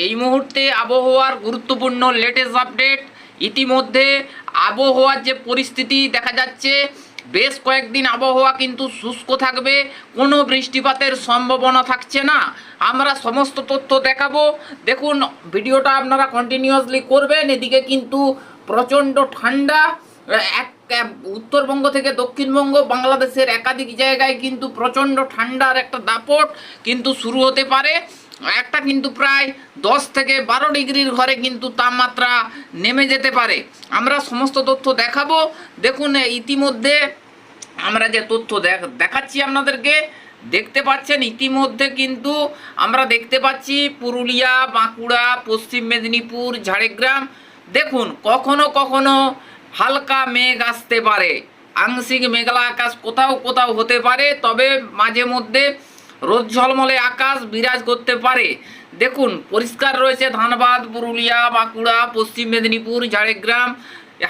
এই মুহূর্তে আবহাওয়ার গুরুত্বপূর্ণ লেটেস্ট আপডেট ইতিমধ্যে আবহাওয়ার যে পরিস্থিতি দেখা যাচ্ছে, বেশ কয়েকদিন আবহাওয়া কিন্তু শুষ্ক থাকবে, কোনো বৃষ্টিপাতের সম্ভাবনা থাকছে না। আমরা সমস্ত তথ্য দেখাবো। দেখুন, ভিডিওটা আপনারা কন্টিনিউয়াসলি করবেন, এদিকে কিন্তু প্রচণ্ড ঠান্ডা। এক, উত্তরবঙ্গ থেকে দক্ষিণবঙ্গ, বাংলাদেশের একাধিক জায়গায় কিন্তু প্রচণ্ড ঠান্ডার একটা দাপট কিন্তু শুরু হতে পারে। একটা কিন্তু প্রায় দশ থেকে বারো ডিগ্রির ঘরে কিন্তু তাপমাত্রা নেমে যেতে পারে। আমরা সমস্ত তথ্য দেখাবো। দেখুন, ইতিমধ্যে আমরা যে তথ্য দেখ- দেখাচ্ছি আপনাদেরকে, দেখতে পাচ্ছেন, ইতিমধ্যে কিন্তু আমরা দেখতে পাচ্ছি পুরুলিয়া, বাঁকুড়া, পশ্চিম মেদিনীপুর, ঝাড়গ্রাম। দেখুন, কখনো কখনো হালকা মেঘ আসতে পারে। আংশিক মেঘলা আকাশ কোথাও কোথাও হতে পারে, তবে মাঝে মধ্যে রোদ ঝলমলে আকাশ বিরাজ করতে পারে। দেখুন, পরিষ্কার রয়েছে ধানবাদ, পুরুলিয়া, বাঁকুড়া, পশ্চিম মেদিনীপুর, ঝাড়গ্রাম,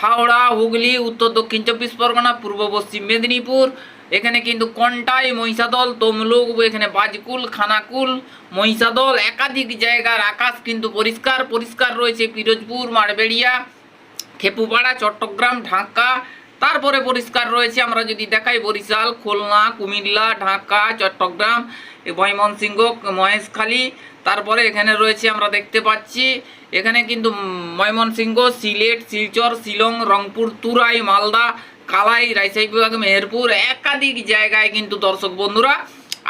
হাওড়া, হুগলি, উত্তর দক্ষিণ চব্বিশ পরগনা, পূর্ব পশ্চিম মেদিনীপুর। এখানে কিন্তু কন্টাই, মহিষাদল, তমলুক, এখানে বাজকুল, খানাকুল, মহিষাদল, একাধিক জায়গার আকাশ কিন্তু পরিষ্কার পরিষ্কার রয়েছে। পিরোজপুর মারবেড়িয়া খেপুপাড়া, চট্টগ্রাম, ঢাকা তারপরে পরিষ্কার রয়েছে, আমরা যদি দেখাই বরিশাল, খুলনা, কুমিল্লা, ঢাকা, চট্টগ্রাম ময়মনসিংহ, মহেশখালী, তারপরে এখানে রয়েছে আমরা দেখতে পাচ্ছি, এখানে কিন্তু ময়মনসিংহ, সিলেট, শিলচর, শিলং, রংপুর, তুরাই, মালদা, কালাই, রাজশাহী বিভাগ, মেহেরপুর, একাধিক জায়গায় কিন্তু দর্শক বন্ধুরা,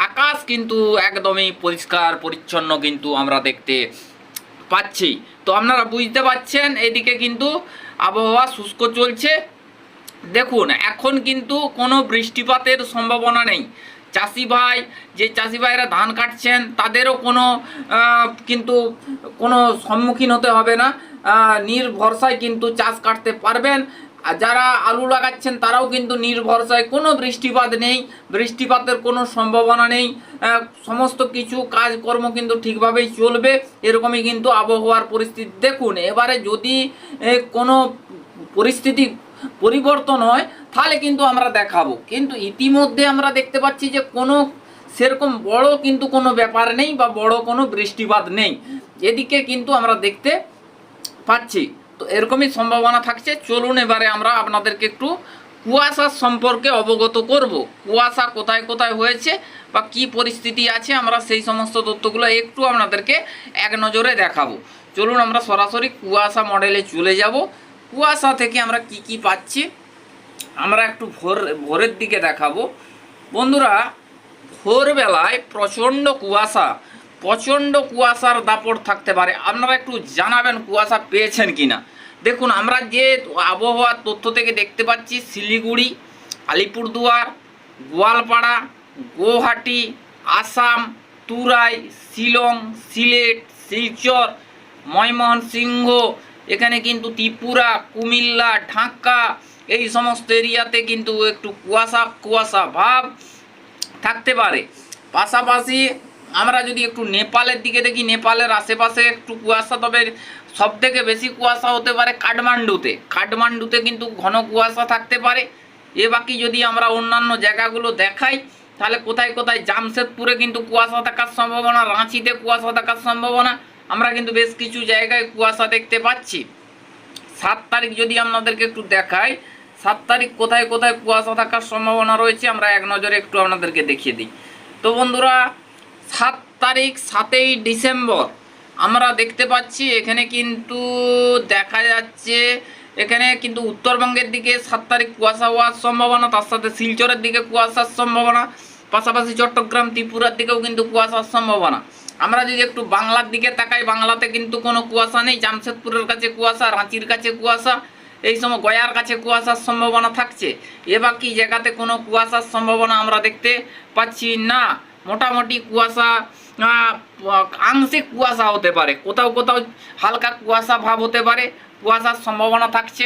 আকাশ কিন্তু একদমই পরিষ্কার, পরিচ্ছন্ন কিন্তু আমরা দেখতে পাচ্ছি। তো আপনারা বুঝতে পাচ্ছেন, এদিকে কিন্তু আবহাওয়া শুষ্ক চলছে দেখুন, এখন কিন্তু কোনো বৃষ্টিপাতের সম্ভাবনা নেই। চাষি ভাই, যে চাষি ভাইরা ধান কাটছেন, তাদেরও কোনো কিন্তু কোনো সম্মুখীন হতে হবে না। নির্ভরসায় কিন্তু চাষ কাটতে পারবেন। আর যারা আলু লাগাচ্ছেন, তারাও কিন্তু নির্ভরসায় কোনো বৃষ্টিপাত নেই। বৃষ্টিপাতের কোনো সম্ভাবনা নেই। সমস্ত কিছু কাজকর্ম কিন্তু ঠিকভাবেই চলবে। এরকমই কিন্তু আবহাওয়ার পরিস্থিতি। দেখুন, এবারে যদি কোনো পরিস্থিতি পরিবর্তন হয়, তাহলে কিন্তু আমরা দেখাবো। কিন্তু ইতিমধ্যে আমরা দেখতে পাচ্ছি যে কোনো সেরকম বড় কিন্তু কোনো ব্যাপার নেই বা বড় কোনো বৃষ্টিপাত নেই। এদিকে কিন্তু আমরা দেখতে পাচ্ছি। তো এরকমই সম্ভাবনা থাকছে। চলুন এবারে আমরা আপনাদেরকে একটু কুয়াশার সম্পর্কে অবগত করব। কুয়াশা কোথায় কোথায় হয়েছে বা কি পরিস্থিতি আছে আমরা সেই সমস্ত তথ্যগুলো একটু আপনাদেরকে এক নজরে দেখাবো। চলুন আমরা সরাসরি কুয়াশা মডেলে চলে যাব। কুয়াশা থেকে আমরা কি কি পাচ্ছি, আমরা একটু ভোর, ভোরের দিকে দেখাবো। বন্ধুরা, ভোরবেলায় প্রচণ্ড কুয়াশা, প্রচণ্ড কুয়াশার দাপট থাকতে পারে। আপনারা একটু জানাবেন কুয়াশা পেয়েছেন কি না দেখুন, আমরা যে আবহাওয়ার তথ্য থেকে দেখতে পাচ্ছি, শিলিগুড়ি, আলিপুরদুয়ার, গোয়ালপাড়া গুয়াহাটি আসাম, তুরাই, শিলং, সিলেট, শিলচর, ময়মনসিংহ এখানে কিন্তু ত্রিপুরা, কুমিল্লা, ঢাকা, এই সমস্ত এরিয়াতে কিন্তু একটু কুয়াশা কুয়াশা ভাব থাকতে পারে। পাশাপাশি আমরা যদি একটু নেপালের দিকে দেখি, নেপালের আশেপাশে একটু কুয়াশা, তবে সব থেকে বেশি কুয়াশা হতে পারে কাঠমান্ডুতে। কাঠমান্ডুতে কিন্তু ঘন কুয়াশা থাকতে পারে। এ বাকি যদি আমরা অন্যান্য জায়গাগুলো দেখাই, তাহলে কোথায় কোথায় জামশেদপুরে কিন্তু কুয়াশা থাকার সম্ভাবনা, রাঁচিতে কুয়াশা থাকার সম্ভাবনা আমরা কিন্তু বেশ কিছু জায়গায় কুয়াশা দেখতে পাচ্ছি। সাত তারিখ যদি আপনাদেরকে একটু দেখাই, সাত তারিখ কোথায় কোথায় কুয়াশা থাকার সম্ভাবনা রয়েছে, আমরা এক নজরে একটু আপনাদেরকে দেখিয়ে দিই। তো বন্ধুরা, সাত তারিখ সাতই ডিসেম্বর, আমরা দেখতে পাচ্ছি এখানে কিন্তু দেখা যাচ্ছে, এখানে কিন্তু উত্তরবঙ্গের দিকে সাত তারিখ কুয়াশা হওয়ার সম্ভাবনা, তার সাথে শিলচরের দিকে কুয়াশার সম্ভাবনা, পাশাপাশি চট্টগ্রাম, ত্রিপুরার দিকেও কিন্তু কুয়াশার সম্ভাবনা। আমরা যদি একটু বাংলার দিকে তাকাই, বাংলাতে কিন্তু কোনো কুয়াশা নেই। জামশেদপুরের কাছে কুয়াশা, রাঁচির কাছে কুয়াশা, এই সময় গয়ার কাছে কুয়াশার সম্ভাবনা থাকছে। এ বাকি জায়গাতে কোনো কুয়াশার সম্ভাবনা আমরা দেখতে পাচ্ছি না। মোটামুটি কুয়াশা আংশিক কুয়াশা হতে পারে। কোথাও কোথাও হালকা কুয়াশা ভাব হতে পারে, কুয়াশার সম্ভাবনা থাকছে।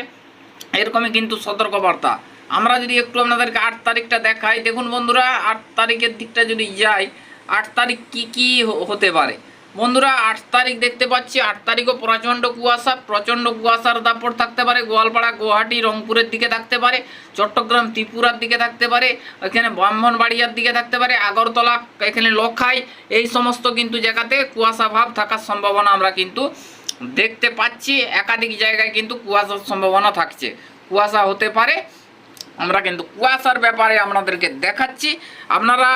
এরকমই কিন্তু সতর্কবার্তা। আমরা যদি একটু আপনাদেরকে আট তারিখটা দেখাই, দেখুন বন্ধুরা, আট তারিখের দিকটা যদি যাই আট তারিখ কি কি হতে পারে? বন্ধুরা, আট তারিখ দেখতে পাচ্ছি, আট তারিখও প্রচণ্ড কুয়াশা, প্রচণ্ড কুয়াশার দাপট থাকতে পারে, গোয়ালপাড়া, গুয়াহাটি, রংপুরের দিকে থাকতে পারে, চট্টগ্রাম, ত্রিপুরার দিকে থাকতে পারে, এখানে ব্রাহ্মণবাড়িয়ার দিকে থাকতে পারে, আগরতলা, এখানে লক্ষাই এই সমস্ত কিন্তু জায়গাতে কুয়াশা ভাব থাকার সম্ভাবনা আমরা কিন্তু দেখতে পাচ্ছি। একাধিক জায়গায় কিন্তু কুয়াশার সম্ভাবনা থাকছে। কুয়াশা হতে পারে, আমরা কিন্তু কুয়াশার ব্যাপারে আপনাদেরকে দেখাচ্ছি। আপনারা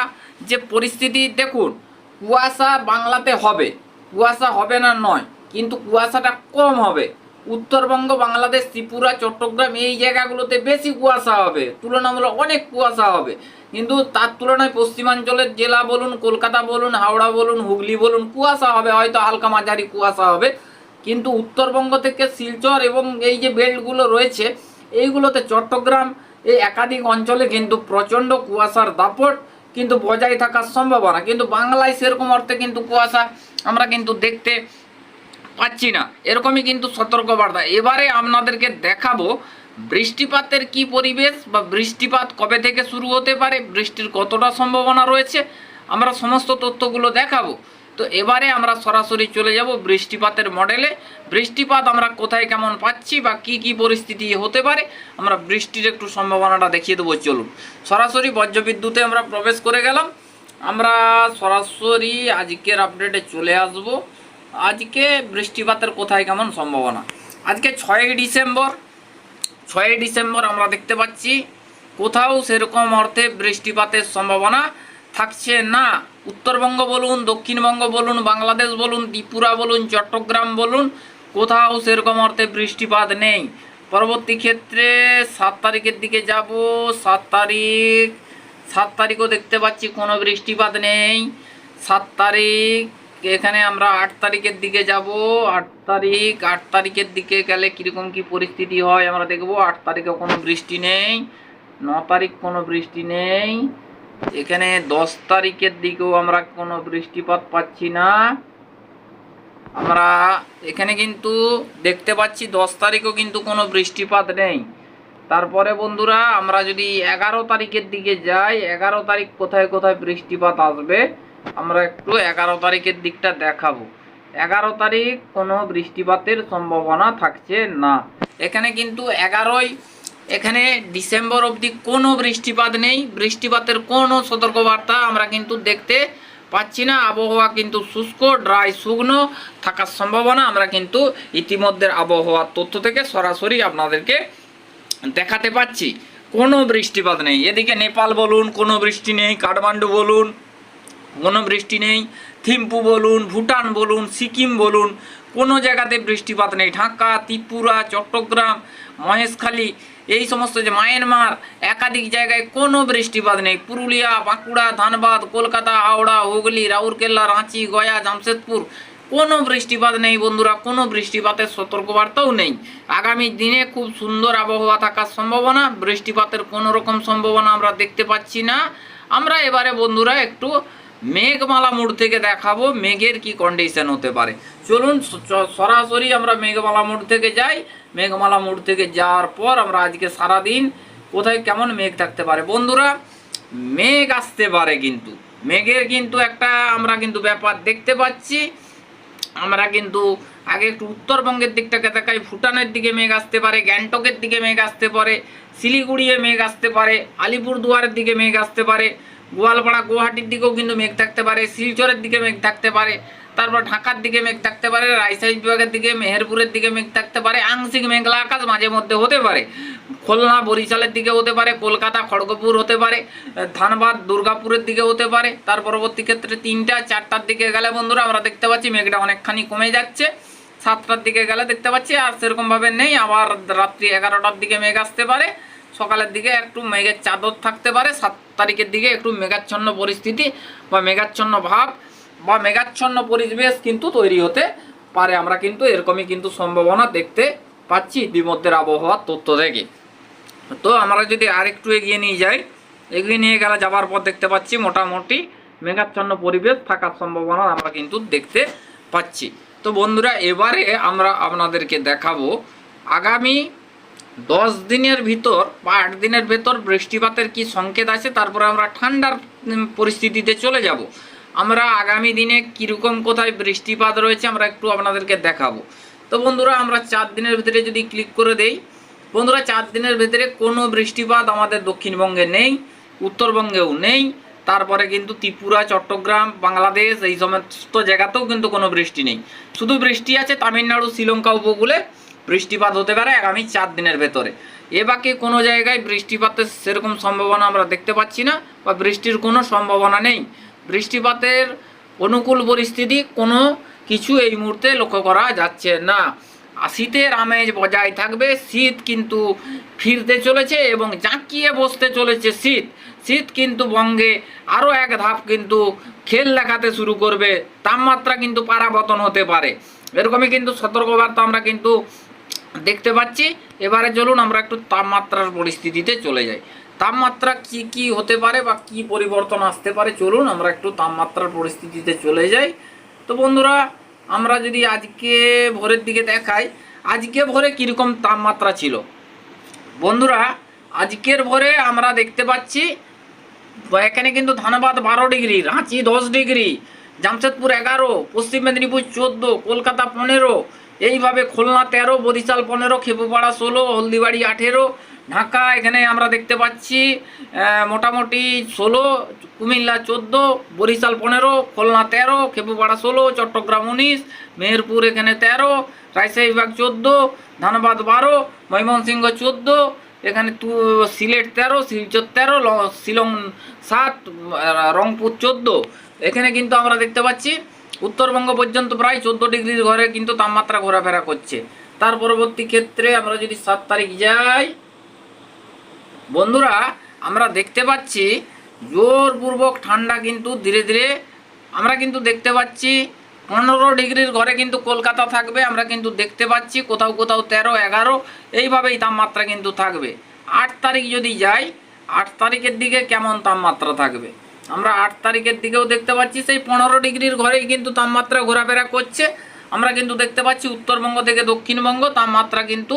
যে পরিস্থিতি, দেখুন, কুয়াশা বাংলাতে হবে। কুয়াশা হবে না নয়, কিন্তু কুয়াশাটা কম হবে। উত্তরবঙ্গ, বাংলাদেশ, ত্রিপুরা, চট্টগ্রাম এই জায়গাগুলোতে বেশি কুয়াশা হবে। তুলনামূলক অনেক কুয়াশা হবে। কিন্তু তার তুলনায় পশ্চিমাঞ্চলের জেলা বলুন, কলকাতা বলুন, হাওড়া বলুন, হুগলি বলুন, কুয়াশা হবে, হয়তো হালকা মাঝারি কুয়াশা হবে। কিন্তু উত্তরবঙ্গ থেকে শিলচর এবং এই যে বেল্টগুলো রয়েছে, এইগুলোতে চট্টগ্রাম, এই একাধিক অঞ্চলে কিন্তু প্রচণ্ড কুয়াশার দাপট কিন্তু বজায় থাকার সম্ভাবনা। কিন্তু বাংলায় সেরকম অর্থে কিন্তু কুয়াশা আমরা কিন্তু দেখতে পাচ্ছি না। এরকমই কিন্তু সতর্কবার্তা। এবারে আপনাদেরকে দেখাবো বৃষ্টিপাতের কি পরিবেশ বা বৃষ্টিপাত কবে থেকে শুরু হতে পারে, বৃষ্টির কতটা সম্ভাবনা রয়েছে, আমরা সমস্ত তথ্যগুলো দেখাবো। তো এবারে আমরা সরাসরি চলে যাব বৃষ্টিপাতের মডেলে বৃষ্টিপাত আমরা কোথায় কেমন পাচ্ছি বা কি কি পরিস্থিতি হতে পারে, আমরা বৃষ্টির একটু সম্ভাবনাটা দেখিয়ে দেবো, চলুন। সরাসরি বজ্রবিদ্যুতে আমরা প্রবেশ করে গেলাম। আমরা সরাসরি আজকের আপডেটে চলে আসব। আজকে বৃষ্টিপাতের কোথায় কেমন সম্ভাবনা? আজকে ছয়ই ডিসেম্বর। ছয়ই ডিসেম্বর আমরা দেখতে পাচ্ছি। কোথাও সেরকম অর্থে বৃষ্টিপাতের সম্ভাবনা থাকছে না। উত্তরবঙ্গ বলুন, দক্ষিণবঙ্গ বলুন, বাংলাদেশ বলুন, ত্রিপুরা বলুন, চট্টগ্রাম বলুন, কোথাও সেরকম অর্থে বৃষ্টিপাত নেই। পরবর্তী ক্ষেত্রে সাত তারিখের দিকে যাব। সাত তারিখ, সাত তারিখও দেখতে পাচ্ছি কোনো বৃষ্টিপাত নেই। সাত তারিখ, এখানে আমরা আট তারিখের দিকে যাব। আট তারিখ, আট তারিখের দিকে গেলে কীরকম কি পরিস্থিতি হয় আমরা দেখব। আট তারিখে কোনো বৃষ্টি নেই, ন তারিখ কোনো বৃষ্টি নেই। এখানে দশ তারিখের দিকেও আমরা কোনো বৃষ্টিপাত পাচ্ছি না। আমরা এখানে কিন্তু দেখতে পাচ্ছি দশ তারিখও কিন্তু কোনো বৃষ্টিপাত নেই। তারপরে বন্ধুরা, আমরা যদি এগারো তারিখের দিকে যাই, এগারো তারিখ কোথায় কোথায় বৃষ্টিপাত আসবে, আমরা একটু এগারো তারিখের দিকটা দেখাবো। এগারো তারিখ কোনো বৃষ্টিপাতের সম্ভাবনা থাকছে না। এখানে কিন্তু এগারোই এখানে ডিসেম্বর অবধি কোনো বৃষ্টিপাত নেই। বৃষ্টিপাতের কোনো সতর্কবার্তা আমরা কিন্তু দেখতে পাচ্ছি না। আবহাওয়া কিন্তু শুষ্ক, ড্রাই, শুকনো থাকার সম্ভাবনা আমরা কিন্তু ইতিমধ্যে আবহাওয়ার তথ্য থেকে সরাসরি আপনাদেরকে দেখাতে পাচ্ছি। কোনো বৃষ্টিপাত নেই। এদিকে নেপাল বলুন, কোনো বৃষ্টি নেই। কাঠমান্ডু বলুন, কোনো বৃষ্টি নেই। থিম্পু বলুন, ভুটান বলুন, সিকিম বলুন, কোনো জায়গাতে বৃষ্টিপাত নেই। ঢাকা, ত্রিপুরা, চট্টগ্রাম, মহেশখালী এই সমস্ত যে মায়ানমার, একাধিক জায়গায় কোনো বৃষ্টিপাত নেই। পুরুলিয়া, বাঁকুড়া, ধানবাদ, কলকাতা, হাওড়া, হুগলি, রাউরকেল্লা, রাঁচি, গয়া, জামশেদপুর, কোনো বৃষ্টিপাত নেই বন্ধুরা, কোনো বৃষ্টিপাতের সতর্কবার্তাও নেই। আগামী দিনে খুব সুন্দর আবহাওয়া থাকার সম্ভাবনা, বৃষ্টিপাতের কোনো রকম সম্ভাবনা আমরা দেখতে পাচ্ছি না। আমরা এবারে বন্ধুরা একটু মেঘমালা মোড় থেকে দেখাবো, মেঘের কি কন্ডিশন হতে পারে। চলুন সরাসরি আমরা মেঘমালা মোড় থেকে যাই। মেঘমালা মোড় থেকে যাওয়ার পর আমরা আজকে সারাদিন কোথায় কেমন মেঘ থাকতে পারে? বন্ধুরা, মেঘ আসতে পারে কিন্তু। মেঘের কিন্তু একটা আমরা কিন্তু ব্যাপার দেখতে পাচ্ছি। আমরা কিন্তু আগে একটু উত্তরবঙ্গের দিকটাকে দেখাই ভুটানের দিকে মেঘ আসতে পারে, গ্যাংটকের দিকে মেঘ আসতে পারে, শিলিগুড়িয়ে মেঘ আসতে পারে, আলিপুরদুয়ারের দিকে মেঘ আসতে পারে, গোয়ালপাড়া, গুয়াহাটির দিকেও কিন্তু মেঘ থাকতে পারে, শিলচরের দিকে মেঘ থাকতে পারে। তারপর ঢাকার দিকে মেঘ থাকতে পারে, রাজশাহী বিভাগের দিকে, মেহেরপুরের দিকে মেঘ থাকতে পারে, আংশিক মেঘলা আকাশ মাঝে মধ্যে হতে পারে। খুলনা, বরিশালের দিকে হতে পারে, কলকাতা, খড়গপুর হতে পারে ধানবাদ, দুর্গাপুরের দিকে হতে পারে। তার পরবর্তী ক্ষেত্রে তিনটা, চারটার দিকে গেলে বন্ধুরা আমরা দেখতে পাচ্ছি মেঘটা অনেকখানি কমে যাচ্ছে। সাতটার দিকে গেলে দেখতে পাচ্ছি আর সেরকমভাবে নেই। আবার রাত্রি এগারোটার দিকে মেঘ আসতে পারে। সকালের দিকে একটু মেঘের চাদর থাকতে পারে। সাত তারিখের দিকে একটু মেঘাচ্ছন্ন পরিস্থিতি বা মেঘাচ্ছন্ন ভাব। বা মেঘাচ্ছন্ন পরিবেশ কিন্তু তৈরি হতে পারে। আমরা কিন্তু এরকমই কিন্তু সম্ভাবনা দেখতে পাচ্ছি ইতিমধ্যে আবহাওয়ার তথ্য থেকে। তো আমরা যদি আরেকটু এগিয়ে নিয়ে যাই, এগিয়ে নিয়ে গেলে যাবার পর দেখতে পাচ্ছি মোটামুটি মেঘাচ্ছন্ন পরিবেশ থাকার সম্ভাবনা আমরা কিন্তু দেখতে পাচ্ছি। তো বন্ধুরা, এবারে আমরা আপনাদেরকে দেখাবো আগামী দশ দিনের ভিতর বা আট দিনের ভেতর বৃষ্টিপাতের কি সংকেত আছে, তারপরে আমরা ঠান্ডার পরিস্থিতিতে চলে যাব। আমরা আগামী দিনে কীরকম কোথায় বৃষ্টিপাত রয়েছে আমরা একটু আপনাদেরকে দেখাবো। তো বন্ধুরা, আমরা চার দিনের ভিতরে যদি ক্লিক করে দেই, বন্ধুরা, চার দিনের ভিতরে কোনো বৃষ্টিপাত আমাদের দক্ষিণবঙ্গে নেই, উত্তরবঙ্গেও নেই, তারপরে কিন্তু ত্রিপুরা, চট্টগ্রাম, বাংলাদেশ, এই সমস্ত জায়গাতেও কিন্তু কোনো বৃষ্টি নেই। শুধু বৃষ্টি আছে তামিলনাড়ু, শ্রীলঙ্কা উপকূলে বৃষ্টিপাত হতে পারে আগামী চার দিনের ভেতরে। এ বাকি কোনো জায়গায় বৃষ্টিপাতের সেরকম সম্ভাবনা আমরা দেখতে পাচ্ছি না বা বৃষ্টির কোনো সম্ভাবনা নেই। বৃষ্টিপাতের অনুকূল পরিস্থিতি কোনো কিছু এই মুহূর্তে লক্ষ্য করা যাচ্ছে না। শীতের আমেজ বজায় থাকবে, শীত কিন্তু ফিরতে চলেছে এবং জাঁকিয়ে বসতে চলেছে শীত। শীত কিন্তু বঙ্গে আরও এক ধাপ কিন্তু খেল দেখাতে শুরু করবে, তাপমাত্রা কিন্তু পারাবতন হতে পারে। এরকমই কিন্তু সতর্কবার্তা আমরা কিন্তু দেখতে পাচ্ছি। এবারে চলুন আমরা একটু তাপমাত্রার পরিস্থিতিতে চলে যাই। তাপমাত্রা কি কি হতে পারে বা কি পরিবর্তন আসতে পারে? চলুন আমরা একটু তাপমাত্রার পরিস্থিতিতে চলে যাই। তো বন্ধুরা, আমরা যদি আজকে ভোরের দিকে দেখাই, আজকে ভোরে কীরকম তাপমাত্রা ছিল? বন্ধুরা, আজকের ভোরে আমরা দেখতে পাচ্ছি, এখানে কিন্তু ধানবাদ বারো ডিগ্রি, রাঁচি দশ ডিগ্রি, জামশেদপুর এগারো, পশ্চিম মেদিনীপুর চোদ্দ, কলকাতা পনেরো, এইভাবে খুলনা তেরো, বরিশাল পনেরো, খেপুপাড়া ষোলো, হলদিবাড়ি আঠেরো ঢাকা, এখানে আমরা দেখতে পাচ্ছি মোটামুটি ষোলো, কুমিল্লা চোদ্দ, বরিশাল পনেরো, খুলনা তেরো, খেপুপাড়া ষোলো, চট্টগ্রাম উনিশ, মেহেরপুর এখানে তেরো, রাজশাহী বিভাগ চোদ্দ, ধানবাদ বারো, ময়মনসিংহ চোদ্দ, এখানে তু, সিলেট তেরো, শিলচর তেরো শিলং সাত রংপুর চোদ্দ। এখানে কিন্তু আমরা দেখতে পাচ্ছি, উত্তরবঙ্গ পর্যন্ত প্রায় চোদ্দ ডিগ্রির ঘরে কিন্তু তাপমাত্রা ঘোরাফেরা করছে। তার পরবর্তী ক্ষেত্রে আমরা যদি সাত তারিখ যাই বন্ধুরা, আমরা দেখতে পাচ্ছি জোরপূর্বক ঠান্ডা কিন্তু ধীরে ধীরে, আমরা কিন্তু দেখতে পাচ্ছি পনেরো ডিগ্রির ঘরে কিন্তু কলকাতা থাকবে, আমরা কিন্তু দেখতে পাচ্ছি কোথাও কোথাও তেরো, এগারো, এইভাবেই তাপমাত্রা কিন্তু থাকবে। আট তারিখ যদি যাই, আট তারিখের দিকে কেমন তাপমাত্রা থাকবে? আমরা আট তারিখের দিকেও দেখতে পাচ্ছি সেই পনেরো ডিগ্রির ঘরেই কিন্তু তাপমাত্রা ঘোরাফেরা করছে। আমরা কিন্তু দেখতে পাচ্ছি উত্তরবঙ্গ থেকে দক্ষিণবঙ্গ তাপমাত্রা কিন্তু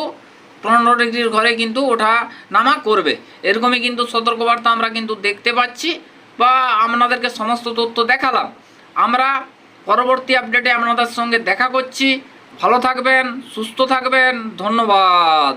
পনেরো ডিগ্রির ঘরে কিন্তু ওঠা নামা করবে। এরকমই কিন্তু সতর্কবার্তা আমরা কিন্তু দেখতে পাচ্ছি বা আপনাদেরকে সমস্ত তথ্য দেখালাম। আমরা পরবর্তী আপডেটে আপনাদের সঙ্গে দেখা করছি। ভালো থাকবেন, সুস্থ থাকবেন, ধন্যবাদ।